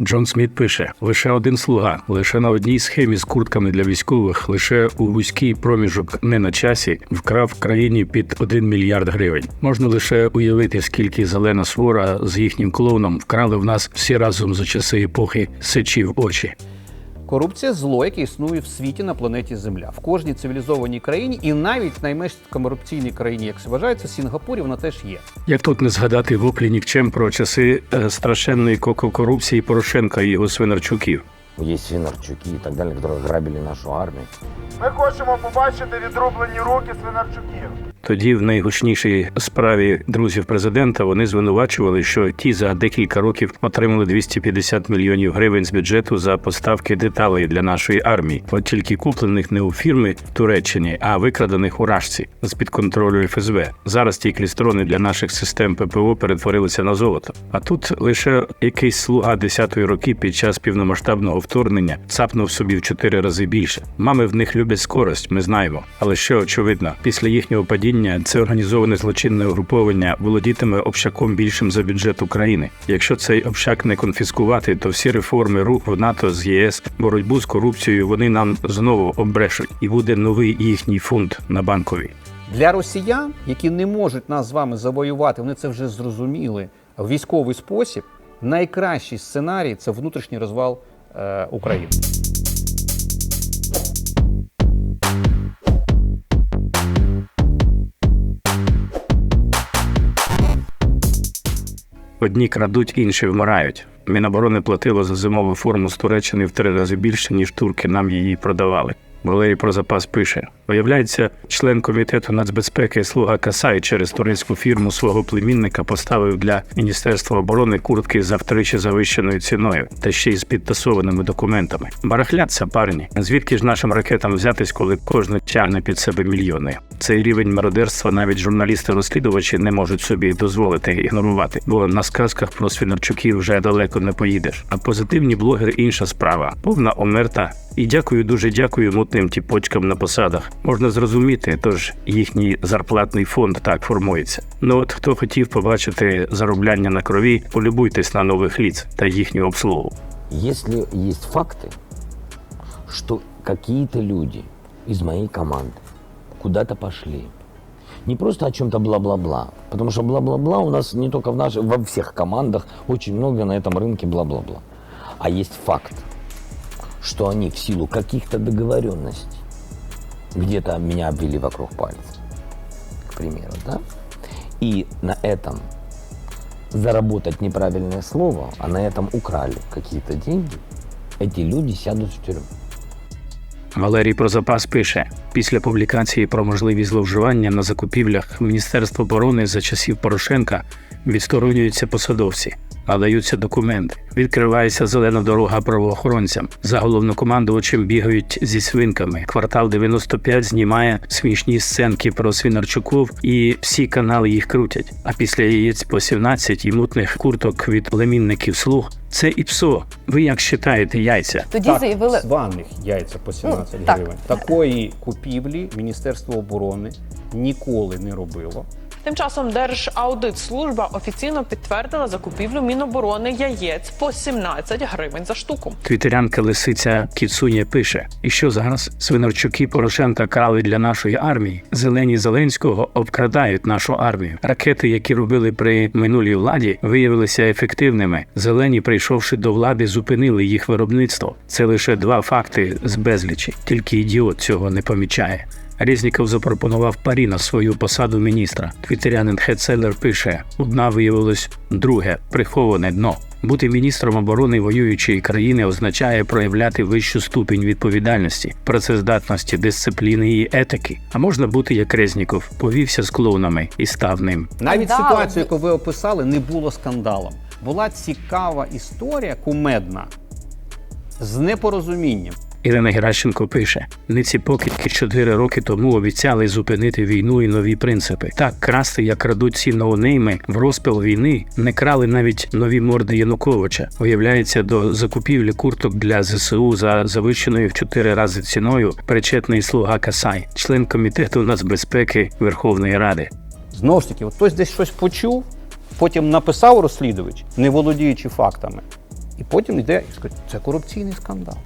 Джон Сміт пише: лише один слуга, лише на одній схемі з куртками для військових, лише у вузький проміжок не на часі, вкрав країні під 1 мільярд гривень. Можна лише уявити, скільки зелена свора з їхнім клоуном вкрали в нас всі разом за часи епохи сечі в очі. Корупція зло, яке існує в світі на планеті Земля. В кожній цивілізованій країні, і навіть в найменш корупційній країні, як це вважається, Сінгапурі, вона теж є. Як тут не згадати воплі нікчем про часи е, страшенної коко-корупції Порошенка і його свинарчуків? Есть свинарчуки и так далее, которые грабили нашу армию. Ми хочемо побачити відрублені руки свинарчуків. Тоді, в найгучнішій справі друзів президента, вони звинувачували, що ті за декілька років отримали 250 мільйонів гривень з бюджету за поставки деталей для нашої армії, от тільки куплених не у фірми в Туреччині, а викрадених у Рашці з під контролю ФСБ. Зараз ті клістрони для наших систем ППО перетворилися на золото. А тут лише якийсь слуга 10-ї роки під час півномасштабного вторгнення цапнув собі в чотири рази більше. Мами в них люблять скорость, ми знаємо. Але що очевидно, після їхнього падіння це організоване злочинне угруповання володітиме общаком більшим за бюджет України. Якщо цей общак не конфіскувати, то всі реформи руху НАТО з ЄС, боротьбу з корупцією вони нам знову обрешуть, і буде новий їхній фонд на банковій. Для росіян, які не можуть нас з вами завоювати, вони це вже зрозуміли в військовий спосіб. Найкращий сценарій це внутрішній розвал е, України. Одні крадуть, інші вмирають. Міноборони платило за зимову форму з Туреччини в три рази більше, ніж турки нам її продавали. Валерій про запас пише: виявляється, член комітету нацбезпеки слуга Касай через турецьку фірму свого племінника поставив для міністерства оборони куртки за втричі завищеною ціною та ще й з підтасованими документами. Барахляться парні. Звідки ж нашим ракетам взятись, коли кожен тягне під себе мільйони? Цей рівень мародерства навіть журналісти-розслідувачі не можуть собі дозволити ігнорувати, бо на сказках про свинарчуків вже далеко не поїдеш. А позитивні блогери інша справа, повна омерта. І дякую, дуже дякую мутним тіпочкам на посадах Можна зрозуміти, тож їхній зарплатний фонд так формується. Ну от хто хотів побачити заробляння на крові, полюбуйтесь на нових ліц та їхню обслугу. Если есть факты, что какие-то люди из моей команды куда-то пошли, не просто о чем-то бла-бла-бла, потому что бла-бла-бла у нас не только в наших, во всех командах очень много на этом рынке бла-бла-бла. А есть факт, что они в силу каких-то договоренностей где-то меня обвели вокруг пальца, к примеру, да? И на этом заработать неправильное слово, а на этом украли какие-то деньги, эти люди сядут в тюрьму. Валерій Прозапас пише: після публікації про можливі зловживання на закупівлях Міністерства оборони за часів Порошенка відсторонюються посадовці, надаються документи, відкривається зелена дорога правоохоронцям. За головнокомандувачем бігають зі свинками. Квартал 95 знімає смішні сценки про свинарчуков, і всі канали їх крутять. А після яєць по 17 і мутних курток від племінників слуг це і псо. Ви як считаєте яйця? Тоді так, заявили званих яйця по 17 Ну, так. гривень. Такої купівлі Міністерство оборони ніколи не робило. Тим часом Держаудитслужба офіційно підтвердила закупівлю Міноборони яєць по 17 гривень за штуку. Твітерянка Лисиця Кіцуня пише: і що зараз свинарчуки Порошенка крали для нашої армії? Зелені Зеленського обкрадають нашу армію. Ракети, які робили при минулій владі, виявилися ефективними. Зелені, прийшовши до влади, зупинили їх виробництво. Це лише два факти з безлічі. Тільки ідіот цього не помічає. Резніков запропонував парі на свою посаду міністра. Твітерянин Хедселер пише: одна виявилось друге приховане дно. Бути міністром оборони воюючої країни означає проявляти вищу ступінь відповідальності, працездатності, дисципліни і етики. А можна бути як Резніков, повівся з клоунами і став ним. Навіть ситуацію, яку ви описали, не було скандалом. Була цікава історія, кумедна, з непорозумінням. Ірина Геращенко пише: не ці покидьки чотири роки тому обіцяли зупинити війну і нові принципи. Так красти, як крадуть ці ноунейми в розпил війни, не крали навіть нові морди Януковича. Виявляється, до закупівлі курток для ЗСУ за завищеною в чотири рази ціною причетний слуга Касай, член комітету нацбезпеки Верховної Ради. Знову ж таки, от хтось десь щось почув, потім написав розслідувач, не володіючи фактами. І потім йде і скажуть, це корупційний скандал.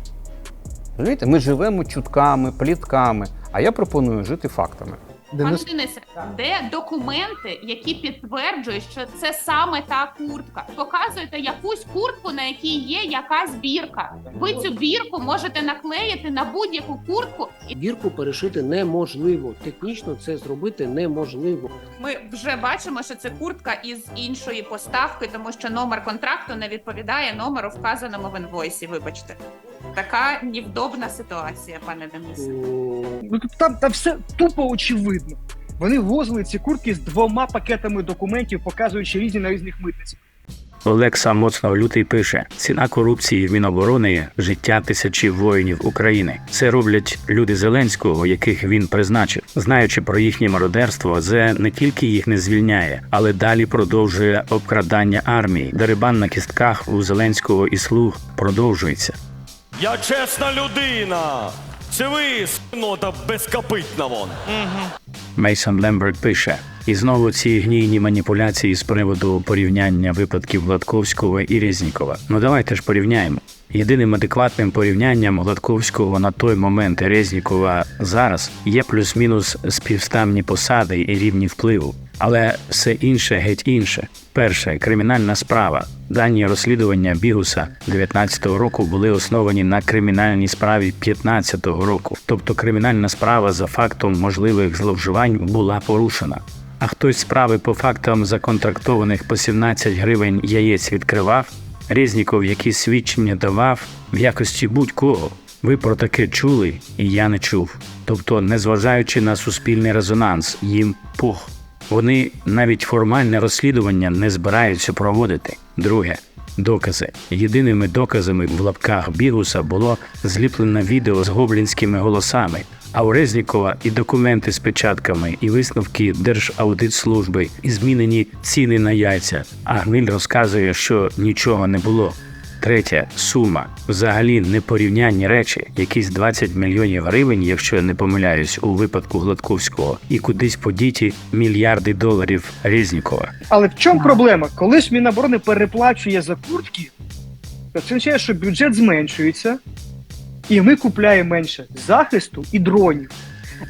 Розумієте, ми живемо чутками, плітками, а я пропоную жити фактами. Пане Денисе, де документи, які підтверджують, що це саме та куртка? Показуєте якусь куртку, на якій є якась бірка. Ви цю бірку можете наклеїти на будь-яку куртку. Бірку перешити неможливо. Технічно це зробити неможливо. ми вже бачимо, що це куртка із іншої поставки, тому що номер контракту не відповідає номеру, вказаному в інвойсі. Вибачте, така невдобна ситуація, пане Денисе. Ну там, там все тупо очевидно. Вони возили ці куртки з двома пакетами документів, показуючи різні на різних митницях. Олекса моцно лютий пише: ціна корупції в Міноборони життя тисячі воїнів України. Це роблять люди Зеленського, яких він призначив. Знаючи про їхнє мародерство, це не тільки їх не звільняє, але далі продовжує обкрадання армії. Дерибан на кістках у Зеленського і слуг продовжується. Я чесна людина. Це ви, синота безкапитна вон. Мейсон Лемберт пише. І знову ці гнійні маніпуляції з приводу порівняння випадків Гладковського і Резнікова. Ну давайте ж порівняємо. Єдиним адекватним порівнянням Гладковського на той момент і Резнікова зараз є плюс-мінус співставні посади і рівні впливу. Але все інше геть інше. Перше кримінальна справа. Дані розслідування Бігуса 19-го року були основані на кримінальній справі 15-го року. Тобто кримінальна справа за фактом можливих зловживань була порушена. А хтось справи по фактам законтрактованих по 17 гривень яєць відкривав, Резніков якісь свідчення давав в якості будь-кого. Ви про таке чули, і я не чув. Тобто, незважаючи на суспільний резонанс, їм пух. Вони навіть формальне розслідування не збираються проводити. Друге докази. Єдиними доказами в лапках Бігуса було зліплене відео з гоблінськими голосами. А у Резнікова і документи з печатками, і висновки Держаудитслужби, і змінені ціни на яйця. А Гниль розказує, що нічого не було. Третє сума. Взагалі непорівнянні речі, якісь 20 мільйонів гривень, якщо я не помиляюсь, у випадку Гладковського, і кудись подіті мільярди доларів Резнікова. Але в чому проблема? Коли ж Міноборони переплачує за куртки, то це означає, що бюджет зменшується, і ми купляємо менше захисту і дронів.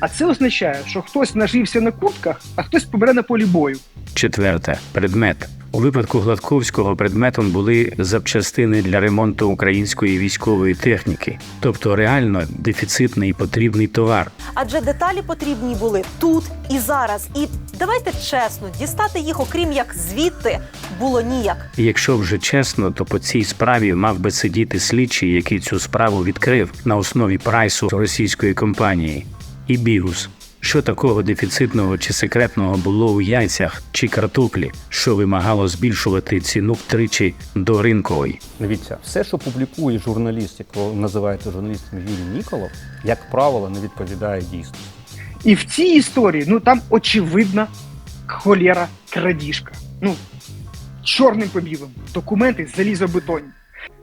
А це означає, що хтось нажився на куртках, а хтось помре на полі бою. Четверте предмет. У випадку Гладковського предметом були запчастини для ремонту української військової техніки, тобто реально дефіцитний і потрібний товар. Адже деталі потрібні були тут і зараз. І давайте чесно, дістати їх, окрім як звідти, було ніяк. І якщо вже чесно, то по цій справі мав би сидіти слідчий, який цю справу відкрив на основі прайсу російської компанії. І Бігус. Що такого дефіцитного чи секретного було у яйцях чи картоплі, що вимагало збільшувати ціну втричі до ринкової? Дивіться, все, що публікує журналіст, якого називається журналістом Юрій Ніколов, як правило, не відповідає дійсності. І в цій історії, ну там очевидна холєра крадіжка. Ну, чорним по білому. Документи залізобетонні.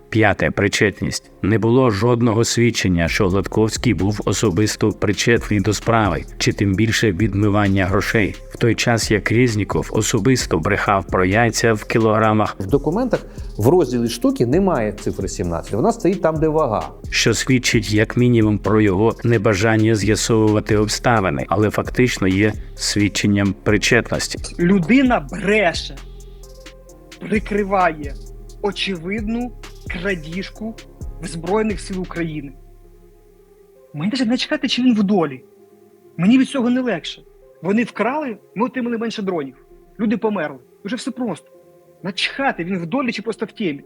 П'яте причетність. Не було жодного свідчення, що Гладковський був особисто причетний до справи, чи тим більше відмивання грошей, в той час як Резніков особисто брехав про яйця в кілограмах, В документах в розділі штуки немає цифри 17. Вона стоїть там, де вага. що свідчить як мінімум про його небажання з'ясовувати обставини, але фактично є свідченням причетності. Людина бреше, прикриває очевидну крадіжку в Збройних сил України. Мені навіть не чекати, чи він в долі. Мені від цього не легше. Вони вкрали, ми отримали менше дронів. Люди померли. Уже все просто. Начхати, він в долі чи просто в темі.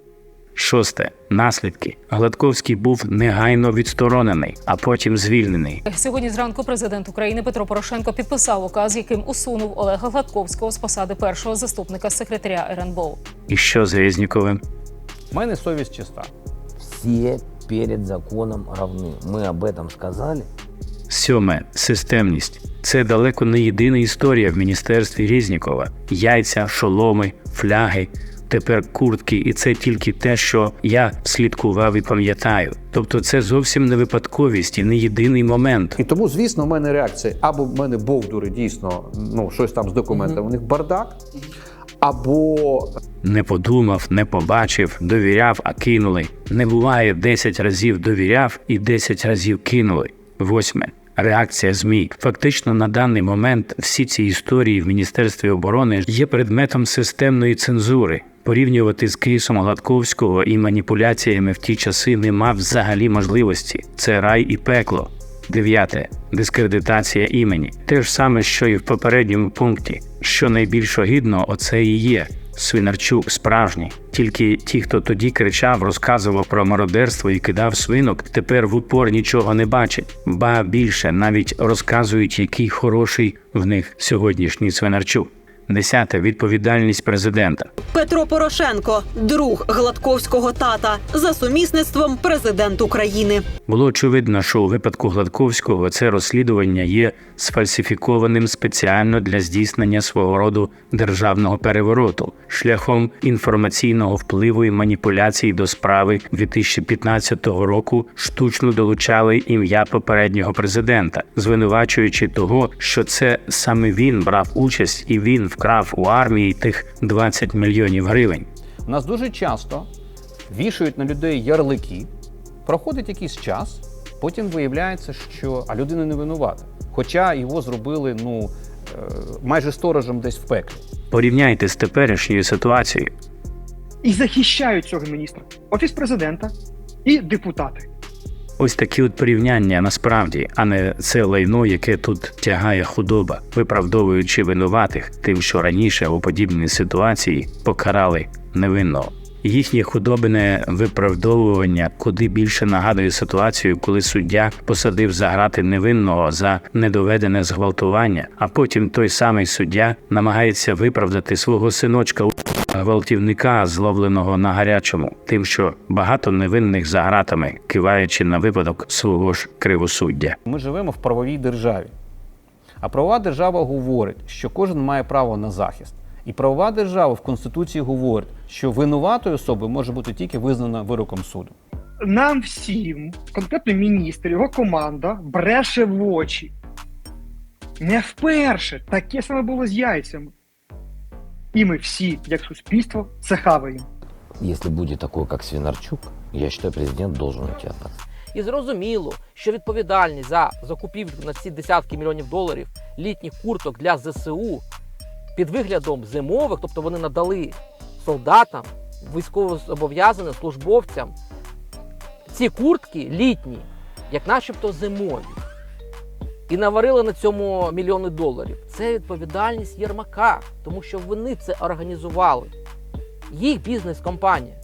Шосте наслідки. Гладковський був негайно відсторонений, а потім звільнений. Сьогодні зранку президент України Петро Порошенко підписав указ, яким усунув Олега Гладковського з посади першого заступника секретаря РНБО. І що з Резніковим? У мене совість чиста. Все перед законом равны. Мы об этом сказали. Сьоме системність. Це далеко не єдина історія в міністерстві Різнікова. Яйця, шоломи, фляги, тепер куртки, і це тільки те, що я слідкував і пам'ятаю. Тобто, це зовсім не випадковість і не єдиний момент. І тому, звісно, в мене реакція або в мене бовдури дійсно ну, щось там з документами, у них бардак. або Не подумав, не побачив, довіряв, а кинули. Не буває 10 разів довіряв і 10 разів кинули. Восьме. Реакція ЗМІ. Фактично на даний момент всі ці історії в Міністерстві оборони є предметом системної цензури. Порівнювати з кейсом Гладковського і маніпуляціями в ті часи нема взагалі можливості. Це рай і пекло. Дев'яте дискредитація імені. Те ж саме, що і в попередньому пункті. Що найбільш огидно, оце і є. Свинарчук справжній. Тільки ті, хто тоді кричав, розказував про мародерство і кидав свинок, тепер в упор нічого не бачать. Ба більше навіть розказують, який хороший в них сьогоднішній свинарчук. Десяте відповідальність президента. Петро Порошенко, друг Гладковського тата, за сумісництвом президент України. Було очевидно, що у випадку Гладковського це розслідування є сфальсифікованим спеціально для здійснення свого роду державного перевороту шляхом інформаційного впливу і маніпуляцій до справи 2015 року штучно долучали ім'я попереднього президента, звинувачуючи того, що це саме він брав участь і він вкрав у армії тих 20 мільйонів гривень. У нас дуже часто вішають на людей ярлики, проходить якийсь час, потім виявляється, що а людина не винувата. Хоча його зробили ну е, майже сторожем десь в пеклі. Порівняйте з теперішньою ситуацією. І захищають цього міністра. Офіс президента і депутати. Ось такі от порівняння насправді, а не це лайно, яке тут тягає худоба, виправдовуючи винуватих тим, що раніше у подібній ситуації покарали невинного. Їхнє худобине виправдовування куди більше нагадує ситуацію, коли суддя посадив за грати невинного за недоведене зґвалтування, а потім той самий суддя намагається виправдати свого синочка гвалтівника, зловленого на гарячому, тим, що багато невинних за гратами, киваючи на випадок свого ж кривосуддя. Ми живемо в правовій державі. А правова держава говорить, що кожен має право на захист. І правова держава в Конституції говорить, що винуватою особою може бути тільки визнана вироком суду. Нам всім, конкретно міністр, його команда бреше в очі. Не вперше таке саме було з яйцями. І ми всі, як суспільство, це хаваємо. Если будет такой, как Свинарчук, я считаю, президент должен уйти от нас. І зрозуміло, що відповідальність за закупівлю на ці десятки мільйонів доларів літніх курток для ЗСУ під виглядом зимових, тобто вони надали солдатам, військовозобов'язаним службовцям ці куртки літні, як начебто зимові. І наварили на цьому мільйони доларів. Це відповідальність Єрмака, тому що вони це організували. Їх бізнес-компанія.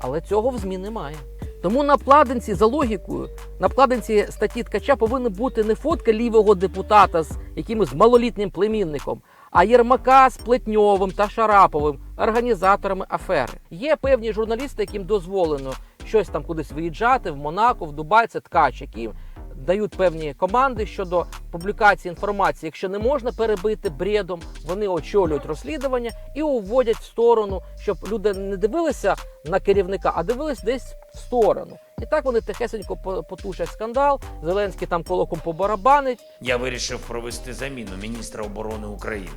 Але цього в ЗМІ немає. Тому на вкладинці за логікою, на вкладинці статті Ткача повинна бути не фотка лівого депутата з якимось малолітнім племінником, а Єрмака з Плетньовим та Шараповим, організаторами афери. Є певні журналісти, яким дозволено щось там кудись виїжджати в Монако, в Дубай, це ткач, які дають певні команди щодо публікації інформації. Якщо не можна перебити бредом, вони очолюють розслідування і уводять в сторону, щоб люди не дивилися на керівника, а дивились десь в сторону. І так вони тихесенько потушать скандал. Зеленський там колоком побарабанить. Я вирішив провести заміну міністра оборони України.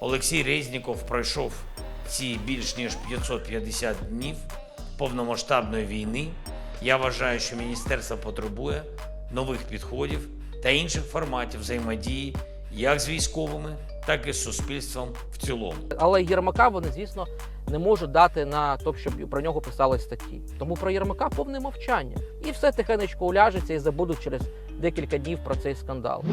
Олексій Резніков пройшов ці більш ніж 550 днів повномасштабної війни. Я вважаю, що міністерство потребує нових підходів та інших форматів взаємодії як з військовими, так і з суспільством в цілому. Але Єрмака вони, звісно, не можуть дати на то, щоб про нього писали статті. Тому про Єрмака повне мовчання. І все тихенечко уляжеться і забудуть через декілька днів про цей скандал.